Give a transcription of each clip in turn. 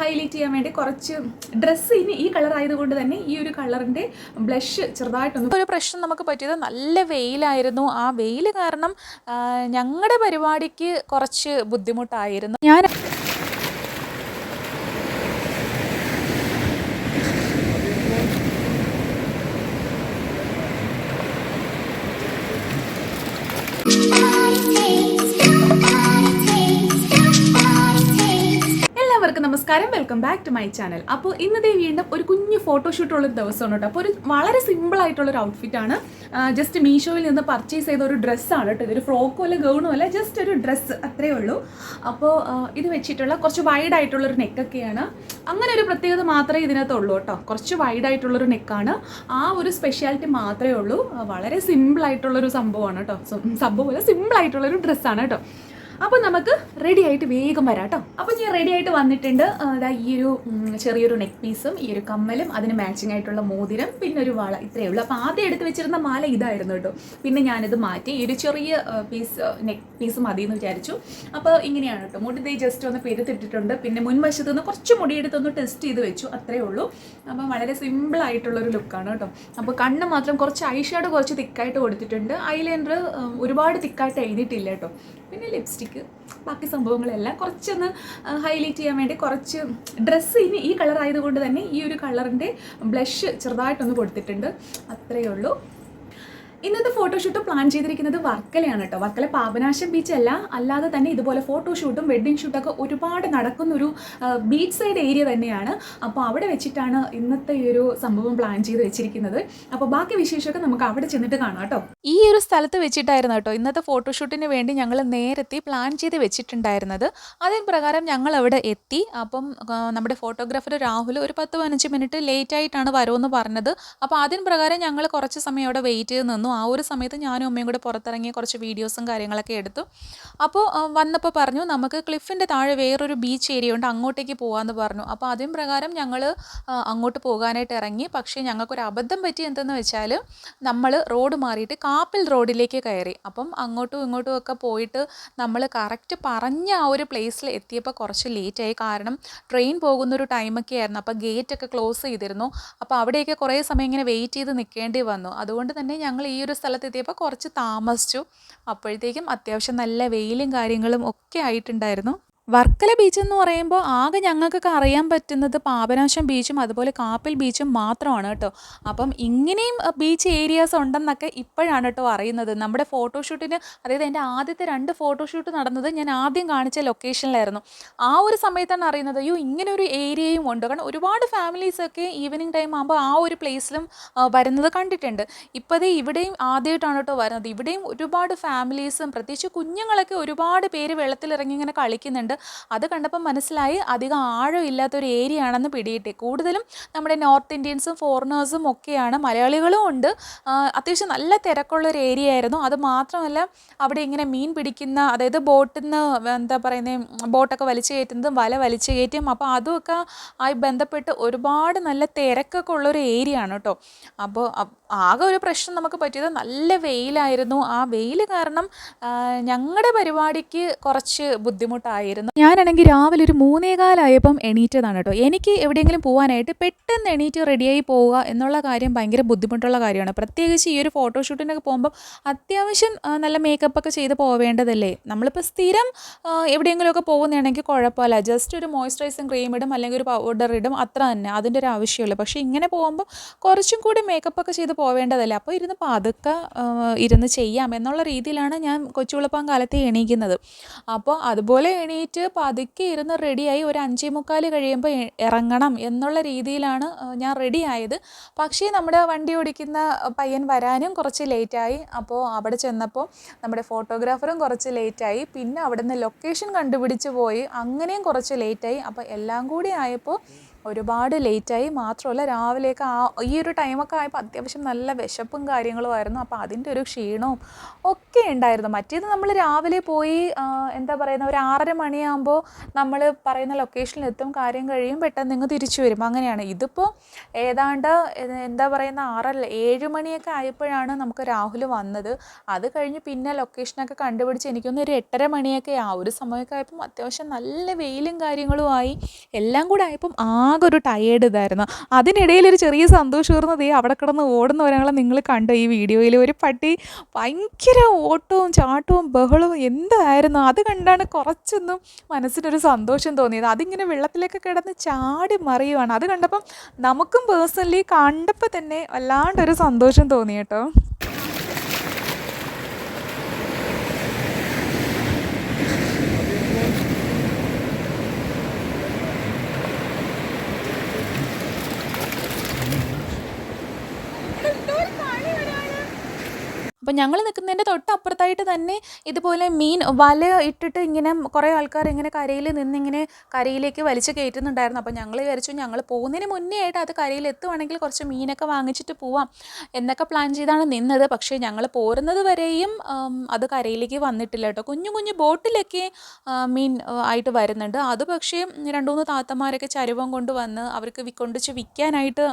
Highlight ചെയ്യാൻ വേണ്ടി കുറച്ച് ഡ്രസ്സ് ഇനി ഈ കളർ ആയതുകൊണ്ട് തന്നെ ഈ ഒരു കളറിന്റെ ബ്ലഷ് ചെറുതായിട്ടൊന്നും ഒരു പ്രശ്നം നമുക്ക് പറ്റിയത് നല്ല വെയിലായിരുന്നു. ആ വെയിൽ കാരണം ഞങ്ങളുടെ പരിപാടിക്ക് കുറച്ച് ബുദ്ധിമുട്ടായിരുന്നു. ഞാൻ നമസ്കാരം welcome back to my channel അപ്പോൾ ഇന്നത്തെ വീണ്ടും ഒരു കുഞ്ഞു ഫോട്ടോഷൂട്ട് ഉള്ളൊരു ദിവസമാണ് കേട്ടോ. അപ്പോൾ ഒരു വളരെ സിമ്പിൾ ആയിട്ടുള്ള ഒരു ഔട്ട്ഫിറ്റ് ആണ്. ജസ്റ്റ് മീഷോയിൽ നിന്ന് പർച്ചേസ് ചെയ്ത ഒരു ഡ്രസ്സാണ് കേട്ടോ. ഇതൊരു ഫ്രോക്കോ അല്ല ഗൗണോ അല്ല ജസ്റ്റ് ഒരു ഡ്രസ്സ് അത്രേ ഉള്ളൂ. അപ്പോൾ ഇത് വെച്ചിട്ടുള്ള കുറച്ച് വൈഡ് ആയിട്ടുള്ളൊരു നെക്കൊക്കെയാണ് അങ്ങനെ ഒരു പ്രത്യേകത മാത്രമേ ഇതിനകത്തുള്ളൂ കേട്ടോ. കുറച്ച് വൈഡ് ആയിട്ടുള്ളൊരു നെക്കാണ് ആ ഒരു സ്പെഷ്യാലിറ്റി മാത്രമേ ഉള്ളൂ. വളരെ സിമ്പിൾ ആയിട്ടുള്ളൊരു സംഭവമാണ് കേട്ടോ. സംഭവം സിമ്പിൾ ആയിട്ടുള്ളൊരു ഡ്രസ്സാണ് കേട്ടോ. അപ്പോൾ നമുക്ക് റെഡി ആയിട്ട് വേഗം വരാം കേട്ടോ അപ്പോൾ ഞാൻ റെഡി ആയിട്ട് വന്നിട്ടുണ്ട്. ദാ ഈ ഒരു ചെറിയൊരു നെക്ക് പീസും ഈ ഒരു കമ്മലും അതിന് മാച്ചിങ് ആയിട്ടുള്ള മോതിരം പിന്നെ ഒരു വള ഇത്രയേ ഉള്ളൂ. അപ്പോൾ ആദ്യം എടുത്ത് വെച്ചിരുന്ന മാല ഇതായിരുന്നു കേട്ടോ പിന്നെ ഞാനിത് മാറ്റി ഈ ഒരു ചെറിയ പീസ് നെക്ക് പീസ് മതി എന്ന് വിചാരിച്ചു. അപ്പോൾ ഇങ്ങനെയാണ് കേട്ടോ മുടി ദേ ജസ്റ്റ് ഒന്ന് പെരുത്തിട്ടിട്ടുണ്ട്. പിന്നെ മുൻവശത്ത് നിന്ന് കുറച്ച് മുടിയെടുത്തൊന്ന് ടെസ്റ്റ് ചെയ്ത് വെച്ചു. അത്രേ ഉള്ളൂ. അപ്പോൾ വളരെ സിമ്പിൾ ആയിട്ടുള്ള ആയിട്ടുള്ളൊരു ലുക്കാണ് കേട്ടോ അപ്പോൾ കണ്ണ് മാത്രം കുറച്ച് ഐഷാഡ് കുറച്ച് തിക്കായിട്ട് കൊടുത്തിട്ടുണ്ട്. ഐലൈനർ ഒരുപാട് തിക്കായിട്ട് എഴുതിയിട്ടില്ല കേട്ടോ പിന്നെ ലിപ്സ്റ്റിക്ക് ബാക്കി സംഭവങ്ങളെല്ലാം കുറച്ചൊന്ന് ഹൈലൈറ്റ് ചെയ്യാൻ വേണ്ടി കുറച്ച് ഡ്രസ്സ് ഇനി ഈ കളർ ആയതുകൊണ്ട് തന്നെ ഈ ഒരു കളറിന്റെ ബ്ലഷ് ചെറുതായിട്ടൊന്ന് കൊടുത്തിട്ടുണ്ട്. അത്രയേ ഉള്ളൂ. ഇന്നത്തെ ഫോട്ടോഷൂട്ട് പ്ലാൻ ചെയ്തിരിക്കുന്നത് വർക്കലയാണ് കേട്ടോ. വർക്കല പാപനാശം ബീച്ച് അല്ല. അല്ലാതെ തന്നെ ഇതുപോലെ ഫോട്ടോഷൂട്ടും വെഡ്ഡിംഗ് ഷൂട്ടൊക്കെ ഒരുപാട് നടക്കുന്നൊരു ബീച്ച് സൈഡ് ഏരിയ തന്നെയാണ്. അപ്പോൾ അവിടെ വെച്ചിട്ടാണ് ഇന്നത്തെ ഈ ഒരു സംഭവം പ്ലാൻ ചെയ്ത് വെച്ചിരിക്കുന്നത്. അപ്പോൾ ബാക്കി വിശേഷമൊക്കെ നമുക്ക് അവിടെ ചെന്നിട്ട് കാണാം കേട്ടോ. ഈ ഒരു സ്ഥലത്ത് വെച്ചിട്ടായിരുന്നു കേട്ടോ ഇന്നത്തെ ഫോട്ടോഷൂട്ടിന് വേണ്ടി ഞങ്ങൾ നേരത്തെ പ്ലാൻ ചെയ്ത് വെച്ചിട്ടുണ്ടായിരുന്നത്. അതിന് പ്രകാരം ഞങ്ങൾ അവിടെ എത്തി. അപ്പം നമ്മുടെ ഫോട്ടോഗ്രാഫർ രാഹുൽ ഒരു പത്ത് പതിനഞ്ച് മിനിറ്റ് ലേറ്റ് ആയിട്ടാണ് വരുമെന്ന് പറഞ്ഞത്. അപ്പോൾ അതിന് പ്രകാരം ഞങ്ങൾ കുറച്ച് സമയം അവിടെ വെയിറ്റ് ചെയ്ത് നിന്നു. ആ ഒരു സമയത്ത് ഞാനും അമ്മയും കൂടെ പുറത്തിറങ്ങി കുറച്ച് വീഡിയോസും കാര്യങ്ങളൊക്കെ എടുത്തു. അപ്പോൾ വന്നപ്പോൾ പറഞ്ഞു നമുക്ക് ക്ലിഫിന്റെ താഴെ വേറൊരു ബീച്ച് ഏരിയ ഉണ്ട് അങ്ങോട്ടേക്ക് പോകാമെന്ന് പറഞ്ഞു. അപ്പോൾ അതിന് പ്രകാരം ഞങ്ങൾ അങ്ങോട്ട് പോകാനായിട്ട് ഇറങ്ങി. പക്ഷേ ഞങ്ങൾക്കൊരു അബദ്ധം പറ്റി എന്തെന്ന് വെച്ചാൽ നമ്മൾ റോഡ് മാറിയിട്ട് കാപ്പിൽ റോഡിലേക്ക് കയറി. അപ്പം അങ്ങോട്ടും ഇങ്ങോട്ടും ഒക്കെ പോയിട്ട് നമ്മൾ കറക്റ്റ് പറഞ്ഞ ആ ഒരു പ്ലേസിൽ എത്തിയപ്പോൾ കുറച്ച് ലേറ്റായി കാരണം ട്രെയിൻ പോകുന്നൊരു ടൈമൊക്കെ ആയിരുന്നു. അപ്പോൾ ഗേറ്റൊക്കെ ക്ലോസ് ചെയ്തിരുന്നു. അപ്പോൾ അവിടെയൊക്കെ കുറേ സമയം ഇങ്ങനെ വെയിറ്റ് ചെയ്ത് നിൽക്കേണ്ടി വന്നു. അതുകൊണ്ട് തന്നെ ഞങ്ങൾ ഒരു സ്ഥലത്ത് എത്തിയപ്പോൾ കുറച്ച് താമസിച്ചു. അപ്പോഴത്തേക്കും അത്യാവശ്യം നല്ല വെയിലും കാര്യങ്ങളും ഒക്കെ ആയിട്ടുണ്ടായിരുന്നു. വർക്കല ബീച്ച് എന്ന് പറയുമ്പോൾ ആകെ ഞങ്ങൾക്കൊക്കെ അറിയാൻ പറ്റുന്നത് പാപനാശം ബീച്ചും അതുപോലെ കാപ്പിൽ ബീച്ചും മാത്രമാണ് കേട്ടോ. അപ്പം ഇങ്ങനെയും ബീച്ച് ഏരിയാസ് ഉണ്ടെന്നൊക്കെ ഇപ്പോഴാണ് കേട്ടോ അറിയുന്നത്. നമ്മുടെ ഫോട്ടോഷൂട്ടിന് അതായത് എന്റെ ആദ്യത്തെ രണ്ട് ഫോട്ടോഷൂട്ട് നടന്നത് ഞാൻ ആദ്യം കാണിച്ച ലൊക്കേഷനിലായിരുന്നു ആ ഒരു സമയത്താണ് അറിയുന്നത് അയ്യോ ഇങ്ങനെ ഒരു ഏരിയയും ഉണ്ട്. കാരണം ഒരുപാട് ഫാമിലീസൊക്കെ ഈവനിങ് ടൈം ആകുമ്പോൾ ആ ഒരു പ്ലേസിലും വരുന്നത് കണ്ടിട്ടുണ്ട്. ഇപ്പോൾ ദേ ഇവിടെയും ആദ്യമായിട്ടാണ് കേട്ടോ വരുന്നത്. ഇവിടെയും ഒരുപാട് ഫാമിലീസും പ്രത്യേകിച്ച് കുഞ്ഞുങ്ങളൊക്കെ ഒരുപാട് പേര് വെള്ളത്തിലിറങ്ങി ഇങ്ങനെ കളിക്കുന്നുണ്ട്. അത് കണ്ടപ്പോൾ മനസ്സിലായി അധികം ആഴം ഇല്ലാത്തൊരു ഏരിയ ആണെന്ന് പിടിയിട്ടെ കൂടുതലും നമ്മുടെ നോർത്ത് ഇന്ത്യൻസും ഫോറിനേഴ്സും ഒക്കെയാണ് മലയാളികളും ഉണ്ട്. അത്യാവശ്യം നല്ല തിരക്കുള്ളൊരു ഏരിയ ആയിരുന്നു. അത് മാത്രമല്ല അവിടെ ഇങ്ങനെ മീൻ പിടിക്കുന്ന അതായത് ബോട്ടിൽ നിന്ന് എന്താ പറയുന്നത് ബോട്ടൊക്കെ വലിച്ചു കയറ്റുന്നതും വല വലിച്ചു കയറ്റും അപ്പോൾ അതുമൊക്കെ ആയി ബന്ധപ്പെട്ട് ഒരുപാട് നല്ല തിരക്കൊക്കെ ഉള്ളൊരു ഏരിയ ആണ് കേട്ടോ. അപ്പോൾ ആകെ ഒരു പ്രശ്നം നമുക്ക് പറ്റിയത് നല്ല വെയിലായിരുന്നു. ആ വെയിൽ കാരണം ഞങ്ങളുടെ പരിപാടിക്ക് കുറച്ച് ബുദ്ധിമുട്ടായിരുന്നു. ഞാനാണെങ്കിൽ രാവിലെ ഒരു മൂന്നേകാലായപ്പം എണീറ്റതാണ് കേട്ടോ. എനിക്ക് എവിടെയെങ്കിലും പോകാനായിട്ട് പെട്ടെന്ന് എണീറ്റ് റെഡിയായി പോവുക എന്നുള്ള കാര്യം ഭയങ്കര ബുദ്ധിമുട്ടുള്ള കാര്യമാണ്. പ്രത്യേകിച്ച് ഈ ഒരു ഫോട്ടോഷൂട്ടിനൊക്കെ പോകുമ്പോൾ അത്യാവശ്യം നല്ല മേക്കപ്പ് ഒക്കെ ചെയ്ത് പോവേണ്ടതല്ലേ? നമ്മളിപ്പോൾ സ്ഥിരം എവിടെയെങ്കിലുമൊക്കെ പോകുന്നതാണെങ്കിൽ കുഴപ്പമില്ല. ജസ്റ്റ് ഒരു മോയ്സ്ചറൈസിങ് ക്രീം ഇടും അല്ലെങ്കിൽ ഒരു പൗഡർ ഇടും അത്ര തന്നെ. അതിന്റെ ഒരു ആവശ്യമുള്ളൂ. പക്ഷേ ഇങ്ങനെ പോകുമ്പോൾ കുറച്ചും കൂടി മേക്കപ്പ് ഒക്കെ ചെയ്ത് പോവേണ്ടതല്ലേ? അപ്പോൾ ഇരുന്ന് പതുക്കെ ഇരുന്ന് ചെയ്യാം എന്നുള്ള രീതിയിലാണ് ഞാൻ കൊച്ചുകുളപ്പാൻ കാലത്ത് എണീക്കുന്നത്. അപ്പോൾ അതുപോലെ എണീറ്റ് പതുക്കെ ഇരുന്ന് റെഡിയായി ഒരു അഞ്ചേ മുക്കാൽ കഴിയുമ്പോൾ ഇറങ്ങണം എന്നുള്ള രീതിയിലാണ് ഞാൻ റെഡി ആയത്. പക്ഷേ നമ്മുടെ വണ്ടി ഓടിക്കുന്ന പയ്യൻ വരാനും കുറച്ച് ലേറ്റായി അപ്പോൾ അവിടെ ചെന്നപ്പോൾ നമ്മുടെ ഫോട്ടോഗ്രാഫറും കുറച്ച് ലേറ്റായി പിന്നെ അവിടുന്ന് ലൊക്കേഷൻ കണ്ടുപിടിച്ച് പോയി. അങ്ങനെയും കുറച്ച് ലേറ്റായി അപ്പോൾ എല്ലാം കൂടി ആയപ്പോൾ ഒരുപാട് ലേറ്റായി മാത്രമല്ല രാവിലെയൊക്കെ ആ ഈ ഒരു ടൈമൊക്കെ ആയപ്പോൾ അത്യാവശ്യം നല്ല വിശപ്പും കാര്യങ്ങളുമായിരുന്നു. അപ്പോൾ അതിന്റെ ഒരു ക്ഷീണവും ഒക്കെ ഉണ്ടായിരുന്നു. മറ്റേത് നമ്മൾ രാവിലെ പോയി എന്താ പറയുന്ന ഒരു ആറര മണിയാകുമ്പോൾ നമ്മൾ പറയുന്ന ലൊക്കേഷനിൽ എത്തും കാര്യം കഴിയും പെട്ടെന്ന് നിങ്ങൾ തിരിച്ചു വരും. അങ്ങനെയാണ്. ഇതിപ്പോൾ ഏതാണ്ട് എന്താ പറയുന്ന ആറല്ല ഏഴ് മണിയൊക്കെ ആയപ്പോഴാണ് നമുക്ക് രാഹുൽ വന്നത്. അത് കഴിഞ്ഞ് പിന്നെ ലൊക്കേഷനൊക്കെ കണ്ടുപിടിച്ച് എനിക്കൊന്ന് ഒരു എട്ടര മണിയൊക്കെ ആ ഒരു സമയമൊക്കെ ആയപ്പം അത്യാവശ്യം നല്ല വെയിലും കാര്യങ്ങളുമായി. എല്ലാം കൂടെ ആയപ്പം ആകെ ഒരു ടയേർഡ് ഇതായിരുന്നു. അതിനിടയിൽ ഒരു ചെറിയ സന്തോഷമായിരുന്നു ദേ അവിടെ കിടന്ന് ഓടുന്ന ഒരാളെ നിങ്ങൾ കണ്ടു ഈ വീഡിയോയിൽ ഒരു പട്ടി ഭയങ്കര ഓട്ടവും ചാട്ടവും ബഹളവും എന്തായിരുന്നു? അത് കണ്ടാണ് കുറച്ചൊന്നും മനസ്സിനൊരു സന്തോഷം തോന്നിയത്. അതിങ്ങനെ വെള്ളത്തിലേക്ക് കിടന്ന് ചാടി മറിയുവാണ്. അത് കണ്ടപ്പം നമുക്കും പേഴ്സണലി കണ്ടപ്പോൾ തന്നെ വല്ലാണ്ടൊരു സന്തോഷം തോന്നി കേട്ടോ. അപ്പം ഞങ്ങൾ നിൽക്കുന്നതിന്റെ തൊട്ടപ്പുറത്തായിട്ട് തന്നെ ഇതുപോലെ മീൻ വല ഇട്ടിട്ട് ഇങ്ങനെ കുറേ ആൾക്കാർ ഇങ്ങനെ കരയിൽ നിന്നിങ്ങനെ കരയിലേക്ക് വലിച്ചു കയറ്റുന്നുണ്ടായിരുന്നു. അപ്പോൾ ഞങ്ങൾ വിചാരിച്ചു ഞങ്ങൾ പോകുന്നതിന് മുന്നേ ആയിട്ട് അത് കരയിൽ എത്തുവാണെങ്കിൽ കുറച്ച് മീനൊക്കെ വാങ്ങിച്ചിട്ട് പോവാം എന്നൊക്കെ പ്ലാൻ ചെയ്താണ് നിന്നത്. പക്ഷേ ഞങ്ങൾ പോരുന്നത് വരെയും അത് കരയിലേക്ക് വന്നിട്ടില്ല കേട്ടോ. കുഞ്ഞു കുഞ്ഞു ബോട്ടിലൊക്കെ മീൻ ആയിട്ട് വരുന്നുണ്ട്. അത് പക്ഷേ രണ്ട് മൂന്ന് താത്തമാരൊക്കെ ചരുവം കൊണ്ട് വന്ന് അവർക്ക് കൊണ്ടുവച്ച് വിൽക്കാനായിട്ട്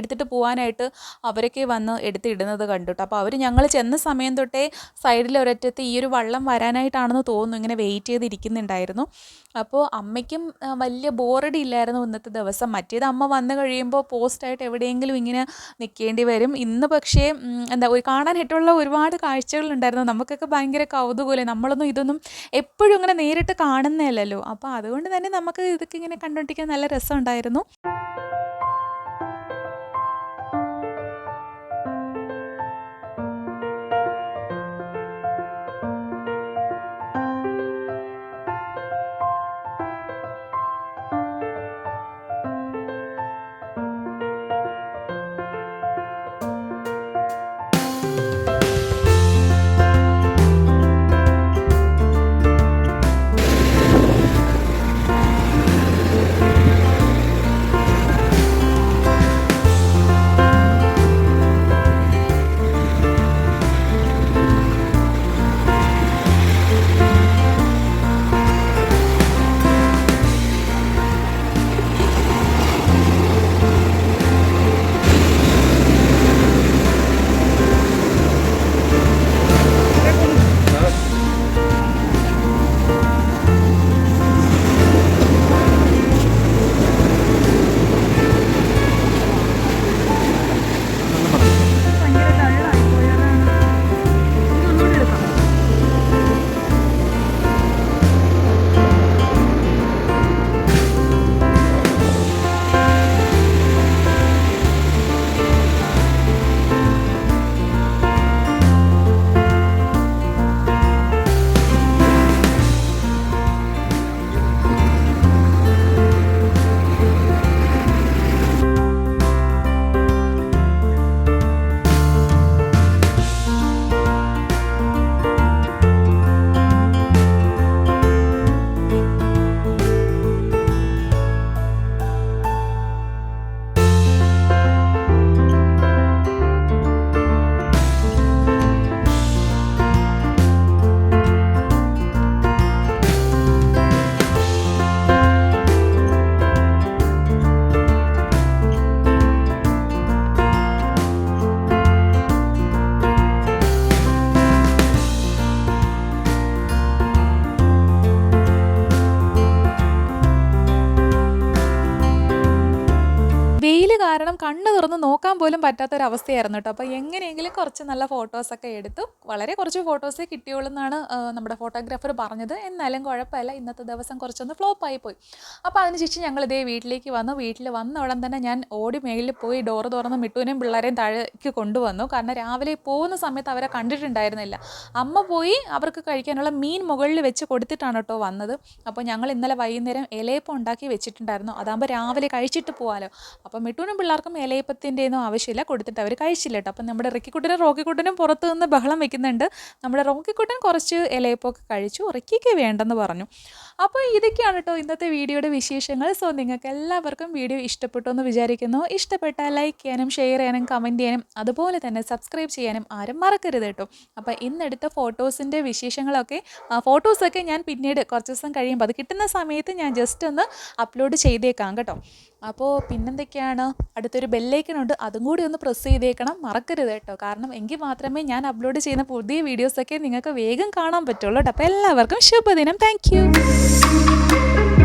എടുത്തിട്ട് പോകാനായിട്ട് അവരൊക്കെ വന്ന് എടുത്തിടുന്നത് കണ്ടു കേട്ടോ. അപ്പോൾ അവർ ഞങ്ങൾ സമയം തൊട്ടേ സൈഡിൽ ഒരറ്റത്ത് ഈ ഒരു വള്ളം വരാനായിട്ടാണെന്ന് തോന്നുന്നു. ഇങ്ങനെ വെയിറ്റ് ചെയ്തിരിക്കുന്നുണ്ടായിരുന്നു. അപ്പോൾ അമ്മയ്ക്കും വലിയ ബോറടി ഇല്ലായിരുന്നു ഇന്നത്തെ ദിവസം. മറ്റേത് അമ്മ വന്നു കഴിയുമ്പോൾ പോസ്റ്റായിട്ട് എവിടെയെങ്കിലും ഇങ്ങനെ നിൽക്കേണ്ടി വരും. ഇന്ന് പക്ഷേ എന്താ ഒരു കാണാനായിട്ടുള്ള ഒരുപാട് കാഴ്ചകളുണ്ടായിരുന്നു. നമുക്കൊക്കെ ഭയങ്കര കൗതുകമല്ലേ? നമ്മളൊന്നും ഇതൊന്നും എപ്പോഴും ഇങ്ങനെ നേരിട്ട് കാണുന്നതല്ലല്ലോ. അപ്പോൾ അതുകൊണ്ട് തന്നെ നമുക്ക് ഇതൊക്കെ ഇങ്ങനെ കണ്ടുകൊണ്ടിരിക്കാൻ നല്ല രസമുണ്ടായിരുന്നു. കണ്ണ് തുറന്ന് നോക്കാൻ പോലും പറ്റാത്തൊരവസ്ഥയായിരുന്നു കേട്ടോ. അപ്പോൾ എങ്ങനെയെങ്കിലും കുറച്ച് നല്ല ഫോട്ടോസൊക്കെ എടുത്തു. വളരെ കുറച്ച് ഫോട്ടോസേ കിട്ടിയുള്ളൂ എന്നാണ് നമ്മുടെ ഫോട്ടോഗ്രാഫർ പറഞ്ഞത്. എന്നാലും കുഴപ്പമില്ല. ഇന്നത്തെ ദിവസം കുറച്ചൊന്ന് ഫ്ലോപ്പായി പോയി. അപ്പോൾ അതിനുശേഷം ഞങ്ങൾ ഇതേ വീട്ടിലേക്ക് വന്നു. വീട്ടിൽ വന്ന ഉടൻ തന്നെ ഞാൻ ഓടി മേളിൽ പോയി ഡോറ് തുറന്ന് മിട്ടുവിനെയും പിള്ളേരെയും താഴേക്ക് കൊണ്ടുവന്നു. കാരണം രാവിലെ പോകുന്ന സമയത്ത് അവരെ കണ്ടിട്ടുണ്ടായിരുന്നില്ല. അമ്മ പോയി അവർക്ക് കഴിക്കാനുള്ള മീൻ മുകളിൽ വെച്ച് കൊടുത്തിട്ടാണ് കേട്ടോ വന്നത്. അപ്പോൾ ഞങ്ങൾ ഇന്നലെ വൈകുന്നേരം ഇലയപ്പം ഉണ്ടാക്കി വെച്ചിട്ടുണ്ടായിരുന്നു. അതാകുമ്പോൾ രാവിലെ കഴിച്ചിട്ട് പോകാമല്ലോ അപ്പോൾ മിട്ടുവിനും പിള്ളേർക്കും ഇലയപ്പത്തിന്റെ ആവശ്യമില്ല. കൊടുത്തിട്ട് അവർ കഴിച്ചില്ല കേട്ടോ അപ്പം നമ്മുടെ റിക്കിക്കുട്ടനും റോക്കിക്കുട്ടനും പുറത്ത് നിന്ന് ബഹളം വെക്കുന്നുണ്ട്. നമ്മുടെ റോക്കിക്കുട്ടൻ കുറച്ച് ഇലയപ്പൊക്കെ കഴിച്ചു. റിക്കിക്ക് വേണ്ടെന്ന് പറഞ്ഞു. അപ്പോൾ ഇതൊക്കെയാണ് കേട്ടോ ഇന്നത്തെ വീഡിയോയുടെ വിശേഷങ്ങൾ. സോ നിങ്ങൾക്ക് എല്ലാവർക്കും വീഡിയോ ഇഷ്ടപ്പെട്ടു എന്ന് വിചാരിക്കുന്നു. ഇഷ്ടപ്പെട്ടാൽ ലൈക്ക് ചെയ്യാനും ഷെയർ ചെയ്യാനും കമന്റ് ചെയ്യാനും അതുപോലെ തന്നെ സബ്സ്ക്രൈബ് ചെയ്യാനും ആരും മറക്കരുത് കേട്ടോ അപ്പോൾ ഇന്നെടുത്ത ഫോട്ടോസിന്റെ വിശേഷങ്ങളൊക്കെ ഫോട്ടോസൊക്കെ ഞാൻ പിന്നീട് കുറച്ച് ദിവസം കഴിയുമ്പോൾ അത് കിട്ടുന്ന സമയത്ത് ഞാൻ ജസ്റ്റ് ഒന്ന് അപ്ലോഡ് ചെയ്തേക്കാം കേട്ടോ. അപ്പോൾ പിന്നെന്തൊക്കെയാണ്? അടുത്തൊരു ബെല്ലേക്കനുണ്ട് അതും കൂടി ഒന്ന് പ്രസ് ചെയ്തേക്കണം. മറക്കരുത് കേട്ടോ കാരണം എങ്കിൽ മാത്രമേ ഞാൻ അപ്ലോഡ് ചെയ്യുന്ന പുതിയ വീഡിയോസൊക്കെ നിങ്ങൾക്ക് വേഗം കാണാൻ പറ്റുള്ളൂ കേട്ടോ അപ്പോൾ എല്ലാവർക്കും ശുഭദിനം. Thank Peace.